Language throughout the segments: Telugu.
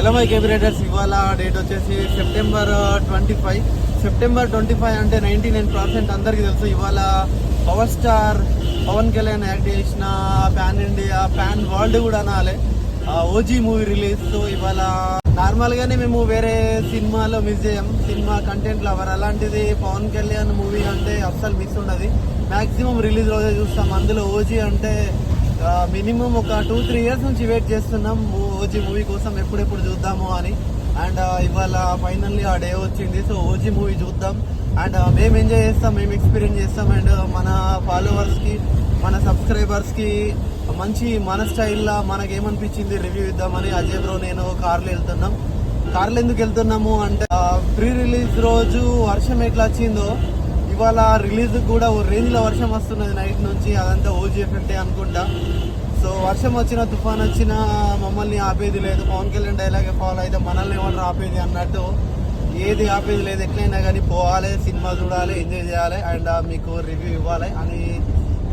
ఎలమై కేబిరేటర్స్ ఇవాళ డేట్ వచ్చేసి September twenty five September twenty five అంటే నైంటీ నైన్ పర్సెంట్ అందరికీ తెలుసు. ఇవాళ power star Pawan Kalyan act చేసిన ప్యాన్ ఇండియా ప్యాన్ వరల్డ్ కూడా అనాలి. ఓజీ మూవీ రిలీజ్ సో ఇవాళ నార్మల్గానే మేము వేరే సినిమాలో మిస్ చేయం. సినిమా కంటెంట్ లవర్ అలాంటిది పవన్ కళ్యాణ్ మూవీ అంటే అస్సలు మిస్ ఉండదు. మ్యాక్సిమం రిలీజ్ రోజే చూస్తాం. అందులో ఓజీ అంటే మినిమం ఒక టూ త్రీ ఇయర్స్ నుంచి వెయిట్ చేస్తున్నాం. ఓజీ మూవీ కోసం ఎప్పుడెప్పుడు చూద్దాము అని. అండ్ ఇవాళ ఫైనల్లీ ఆ డే వచ్చింది. సో ఓజీ మూవీ చూద్దాం. అండ్ మేము ఎంజాయ్ చేస్తాం మేము ఎక్స్పీరియన్స్ చేస్తాం. అండ్ మన ఫాలోవర్స్కి మన సబ్స్క్రైబర్స్కి మంచి మన స్టైల్లో మనకు ఏమనిపించింది రివ్యూ ఇద్దామని అజయ్ బ్రో నేను కార్లో వెళ్తున్నాం. కార్లో ఎందుకు వెళ్తున్నాము అంటే ప్రీ రిలీజ్ రోజు వర్షం ఎట్లా వచ్చిందో ఇవాళ రిలీజ్ కూడా ఓ రేంజ్లో వర్షం వస్తున్నది నైట్ నుంచి అదంతా ఓజీ ఎఫెక్టే అనుకుంటా. సో వర్షం వచ్చినా తుఫాన్ వచ్చినా మమ్మల్ని ఆపేది లేదు. పవన్ కళ్యాణ్ డైలాగే ఫాలో అయితే మనల్ని ఏమన్నా ఆపేది అన్నట్టు ఏది ఆపేది లేదు. ఎట్లయినా కానీ పోవాలి సినిమా చూడాలి ఎంజాయ్ చేయాలి అండ్ మీకు రివ్యూ ఇవ్వాలి అని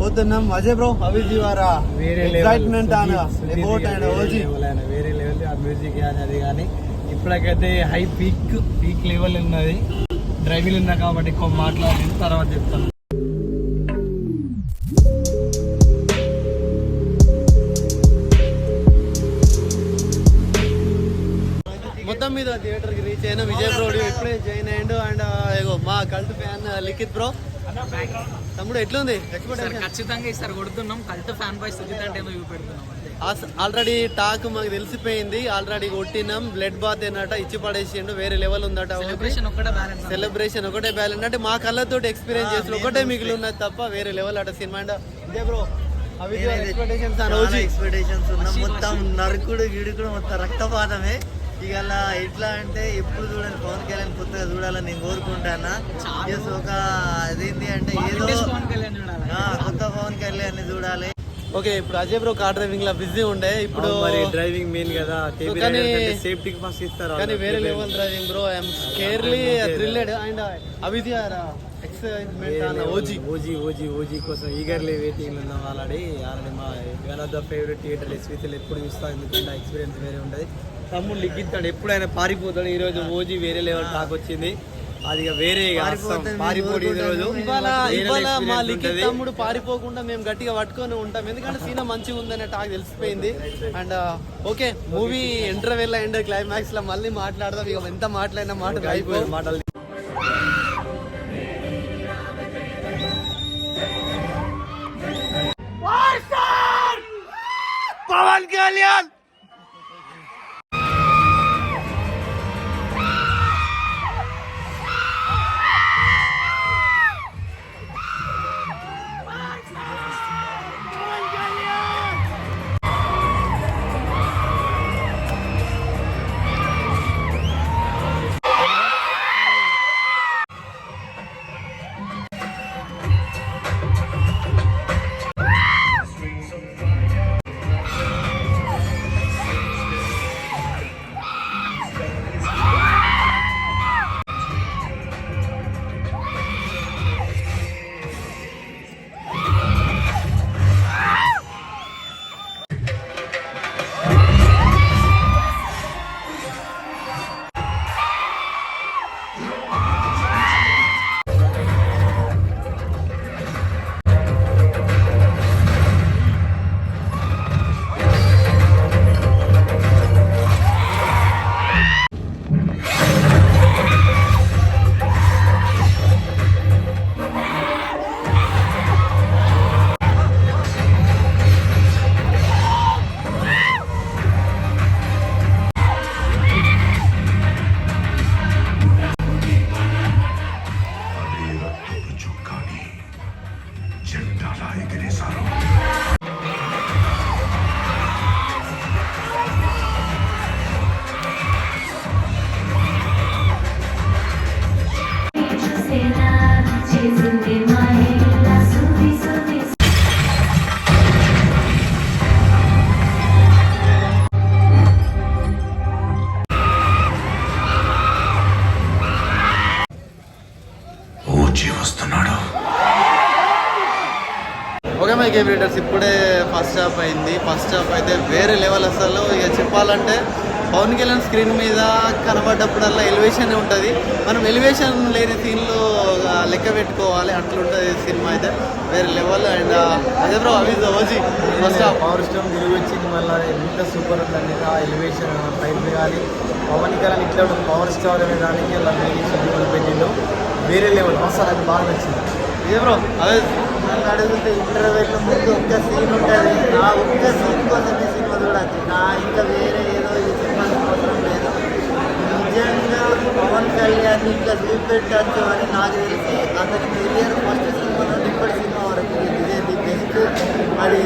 పోతున్నాం అజయ్ బ్రో అవిజ్ యువరా వేరే ఎక్సైట్మెంట్ అబౌట్ అండ్ ఓజీ? వేరే లెవెల్ ఆ మ్యూజిక్ కానీ అది కానీ. ఇప్పటికైతే హై పీక్ పీక్ లెవెల్ ఉన్నది. డ్రైవింగ్ ఉన్నా కాబట్టి ఎక్కువ మాట్లాడలేదు తర్వాత చెప్తాను. మొత్తం మీద థియేటర్కి రీచ్ అయిన విజయ్ బ్రో ఇప్పుడే జాయిన్ అయ్యిండు. అండ్ మా కల్ట్ ఫ్యాన్ లిఖిత్ బ్రో తమ్ముడు ఎట్లుంది? ఖచ్చితంగా ఈసారి కొడుతున్నాం. కల్ట్ ఫ్యాన్ బాయ్ సుజిత్ అంటే చూపెడుతున్నాం అంతే. ఆల్రెడీ టాక్ మాకు తెలిసిపోయింది. ఆల్రెడీ కొట్టినాం. బ్లడ్ బాత్ ఏంటట ఇచ్చి పడేసిండు. వేరే లెవెల్ ఉందట సెలబ్రేషన్ ఒక్కటే బ్యాలెన్స్ సెలబ్రేషన్ ఒకటే బ్యాలెన్స్ అంటే మా కళ్ళతో ఎక్స్పీరియన్స్ చేసిన ఒకటే మిగిలి ఉన్నది తప్ప వేరే లెవెల్ అట సినిమా. అండ్ విజయ్ బ్రో ఎక్స్పెక్టేషన్స్ ఉన్నా. మొత్తం నరుకుడు గిడుకుడు మొత్తం రక్తపాతమే. ఇక ఎట్లా అంటే ఎప్పుడు చూడండి పవన్ కళ్యాణ్ కొత్తగా చూడాలని నేను కోరుకుంటానా. ఒక అదేంటి అంటే ఏదో కొత్త పవన్ కళ్యాణ్ చూడాలి. ఓకే ఇప్పుడు అజయ్ బ్రో కార్ డ్రైవింగ్లో బిజీ ఉండే. ఇప్పుడు మరి డ్రైవింగ్ మెయిన్ కదా కానీ- సేఫ్టీకి ఫస్ట్ ఇస్తారు కానీ వేరే level driving bro I'm really thrilled and excitement OG OG OG OG కోసం ఈగర్లీ వెయిటింగ్ ఉన్నాం ఆల్రెడీ. ఆల్రెడీ మా one of the favourite theatre ఎస్వితలు ఎప్పుడు చూస్తాం ఎందుకంటే ఎక్స్పీరియన్స్ వేరే ఉంటుంది తమ్ముడు లిఖిస్తాడు ఎప్పుడైనా పారిపోతాడు. ఈ రోజు ఓజీ వేరే లెవెల్ టాక్ వచ్చింది. అది వేరే పారిపోడు ఇవాళ ఇవాళ మా లిఖిత్. తమ్ముడు పారిపోకుండా మేము గట్టిగా పట్టుకొని ఉంటాం. ఎందుకంటే సీన్ మంచిగా ఉందనే టాక్ తెలిసిపోయింది. And okay movie interval and క్లైమాక్స్లో మళ్ళీ మాట్లాడదాం. ఇక ఎంత మాట్లాడినా మాట అయిపోయి అయిపోయింది మాటలు. పవన్ కళ్యాణ్ ఓకే మై కేబినేటర్స్ ఇప్పుడే ఫస్ట్ హాఫ్ అయింది. ఫస్ట్ హాఫ్ అయితే వేరే లెవెల్ అసలు. ఇక చెప్పాలంటే పవన్ కళ్యాణ్ స్క్రీన్ మీద కనబడ్డప్పుడల్లా ఎలివేషన్ ఉంటుంది. మనం ఎలివేషన్ లేని సీన్లు లెక్క పెట్టుకోవాలి అట్లుంటుంది సినిమా అయితే. వేరే లెవెల్ అండ్ అదే బ్రో అవి OG first half power storm తిరిగి వచ్చింది మళ్ళీ. ఎంత సూపర్ ఉందండి ఆ ఎలివేషన్ ఫైట్ కానీ పవన్ కళ్యాణ్ ఇట్లా పవర్ స్టార్ అనే దానికి అలా పెట్టిండు. వేరే లెవెల్ అసలు నాకు బాగా నచ్చింది. ఇదే బ్రో అదే నన్ను అడిగితే ఇంటర్వెల్ ముందు ఒక్క సీన్ ఉంటుంది. ఆ ఒక్క సీన్ కోసం ఈ సినిమా చూడాలి. నా ఇంకా వేరే ఏదో ఈ సినిమా అవసరం లేదు. నిజంగా పవన్ కళ్యాణ్ ఇంకా చూపెట్టచ్చు అని నాకు తెలిసి అతని కెరియర్ ఫస్ట్ సినిమా నుండి ఇప్పటి సినిమా వరకు ఇది బెస్ట్ అది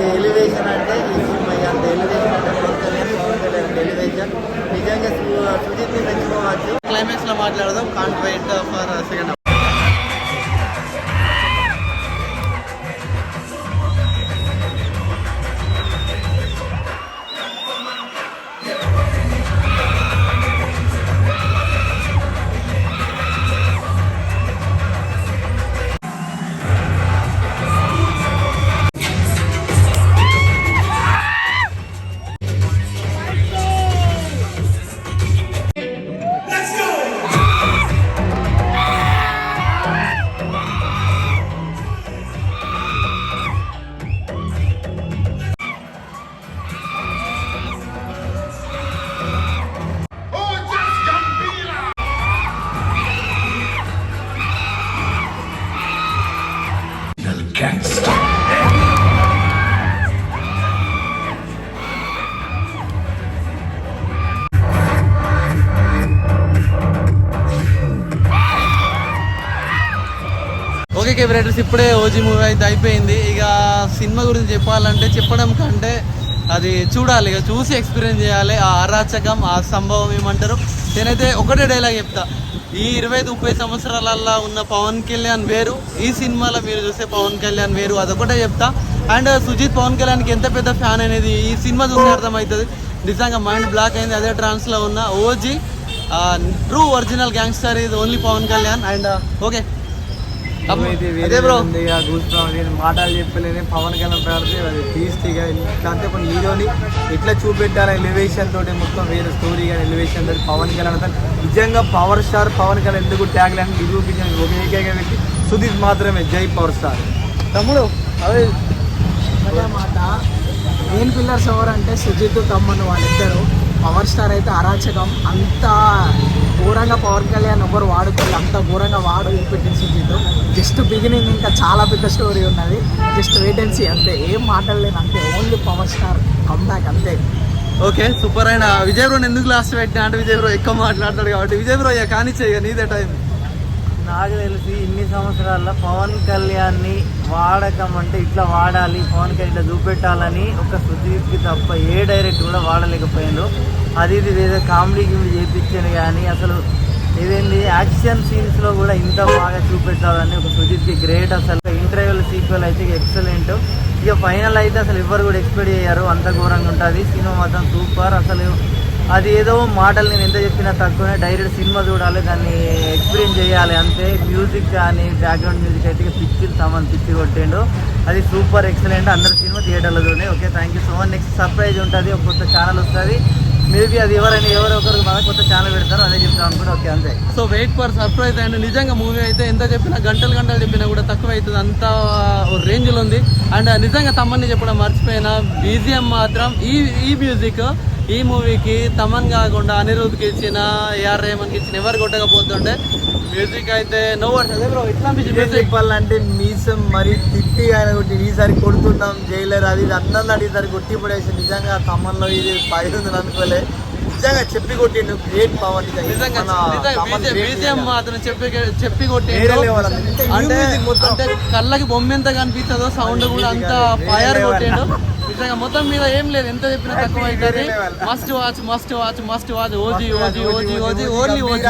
ఓకే కెబరేటర్స్ ఇప్పుడే ఓజీ మూవీ అయితే అయిపోయింది. ఇక సినిమా గురించి చెప్పాలంటే చెప్పడం కంటే అది చూడాలి. ఇక చూసి ఎక్స్పీరియన్స్ చేయాలి. ఆ అరాచకం ఆ సంభవం ఏమంటారు? నేనైతే ఒకటే డైలాగ్ చెప్తా. ఈ ఇరవై ఐదు ముప్పై సంవత్సరాలల్లో ఉన్న పవన్ కళ్యాణ్ వేరు. ఈ సినిమాలో మీరు చూసే పవన్ కళ్యాణ్ వేరు. అదొకటే చెప్తా. అండ్ సుజిత్ పవన్ కళ్యాణ్కి ఎంత పెద్ద ఫ్యాన్ అనేది ఈ సినిమా చూస్తే అర్థమవుతుంది. నిజంగా మైండ్ బ్లాక్ అయింది. అదే ట్రాన్స్లో ఉన్న ఓజీ ట్రూ ఒరిజినల్ గ్యాంగ్స్టర్ ఇది only Pawan Kalyan. And okay. అదే బ్రో. మాటలు చెప్పలేని పవన్ కళ్యాణ్ ఇక ఇట్లా అంటే ఒక హీరోని ఎట్లా చూపెట్టాలి ఎలివేషన్ తోటి మొత్తం వేరే స్టోరీ కానీ ఎలివేషన్ తోటి పవన్ కళ్యాణ్ అతను నిజంగా పవర్ స్టార్ పవన్ కళ్యాణ్ ఎందుకు ట్యాగ్ లైన్ నిరూపించిన ఒక ఏకైక వ్యక్తి? సుదీప్ మాత్రమే జై పవర్ స్టార్ తమ్ముడు అదే అదే మాట. మెయిన్ పిల్లర్స్ ఎవరంటే సుజిత్ తమ్ముడు వాళ్ళిద్దరు పవర్ స్టార్ అయితే అరాచకం. అంత ఘోరంగా పవన్ కళ్యాణ్ ఎవరు వాడుకోవాలి అంత ఘోరంగా వాడు సుజిత్ జస్ట్ బిగినింగ్ ఇంకా చాలా పెద్ద స్టోరీ ఉన్నది. జస్ట్ వేటెన్సీ అంతే ఏం మాట్లాడలేను అంతే. ఓన్లీ పవర్ స్టార్ కమ్బ్యాక్ అంతే. ఓకే సూపర్ అయినా. విజయ్ బ్రో ఎందుకు లాస్ట్ పెట్టినా? అంటే విజయ్ బ్రో ఎక్కువ మాట్లాడతాడు కాబట్టి. విజయ్ బ్రో ఇక కానిచ్చే ఇక నీదే టైం నాకు తెలిసి ఇన్ని సంవత్సరాల్లో పవన్ కళ్యాణ్ని వాడకం అంటే ఇట్లా వాడాలి పవన్ కళ్యాణ్ ఇట్లా చూపెట్టాలని ఒక సుదీప్కి తప్ప ఏ డైరెక్ట్ కూడా వాడలేకపోయిండు. అది ఇది ఏదో కామెడీ గిమిడీ చేపించాను కానీ అసలు ఇదేంటి? యాక్షన్ సీన్స్లో కూడా ఇంత బాగా చూపెట్టాలని ఒక సుజిత్కి గ్రేట్ అసలు. ఇంటర్వ్యూల సీక్వెల్ అయితే ఎక్సలెంట్ ఇక ఫైనల్ అయితే అసలు ఎవరు కూడా ఎక్స్పెక్ట్ చేయరు. అంత ఘోరంగా ఉంటుంది. సినిమా మాత్రం సూపర్ అసలు అది ఏదో మాటలు నేను ఎంత చెప్పినా తక్కువనే. డైరెక్ట్ సినిమా చూడాలి దాన్ని ఎక్స్పీరియన్స్ చేయాలి అంతే. మ్యూజిక్ కానీ బ్యాక్గ్రౌండ్ మ్యూజిక్ అయితే పిచ్చి సామాన్ పిచ్చి కొట్టిండు. అది సూపర్ ఎక్సలెంట్ అందరు సినిమా థియేటర్లో చూడండి okay thank you so much next surprise ఉంటుంది. ఒక కొత్త ఛానల్ వస్తుంది. మేబీ అది ఎవరైనా ఎవరో ఒకరు మన కొత్త ఛానల్ పెడతారో అదే చెప్తాం అనుకుంటే ఓకే అంతే. So wait for surprise and నిజంగా మూవీ అయితే ఎంత చెప్పినా గంటలు గంటలు చెప్పినా కూడా తక్కువ అవుతుంది అంత రేంజ్లో ఉంది. అండ్ నిజంగా తమ్మని చెప్పడం మర్చిపోయిన బీజిఎం మాత్రం ఈ ఈ మ్యూజిక్ ఈ మూవీకి తమన్ కాకుండా అనిరుద్ధ్కి ఇచ్చిన ఏఆర్ రేమన్కి ఇచ్చిన ఎవరు కొట్టకపోతుంటే మ్యూజిక్ అయితే నో అదే బ్రో ఇట్లా మ్యూజిక్ మీసం మరి తిట్టి ఆయన కొట్టి ఈసారి కొడుతున్నాం జైలర్ అది అందరిని అడిగిసారి కొట్టి పడేసి నిజంగా ఖమ్మంలో ఇది పై అనుకోలే నిజంగా. చెప్పి కొట్టిండు. గ్రేట్ బీజిఎం మాత్రం చెప్పి చెప్పి కొట్టి వేరే level అది. అంటే అంటే కళ్ళకి బొమ్మ ఎంత కనిపిస్తుందో సౌండ్ కూడా అంత ఫైర్. కొట్టాడు. నిజంగా మొత్తం మీద ఏం లేదు. ఎంత చెప్పినా తక్కువ అవుతుంది. level. Must watch must watch must watch OG OG OG OG only OG.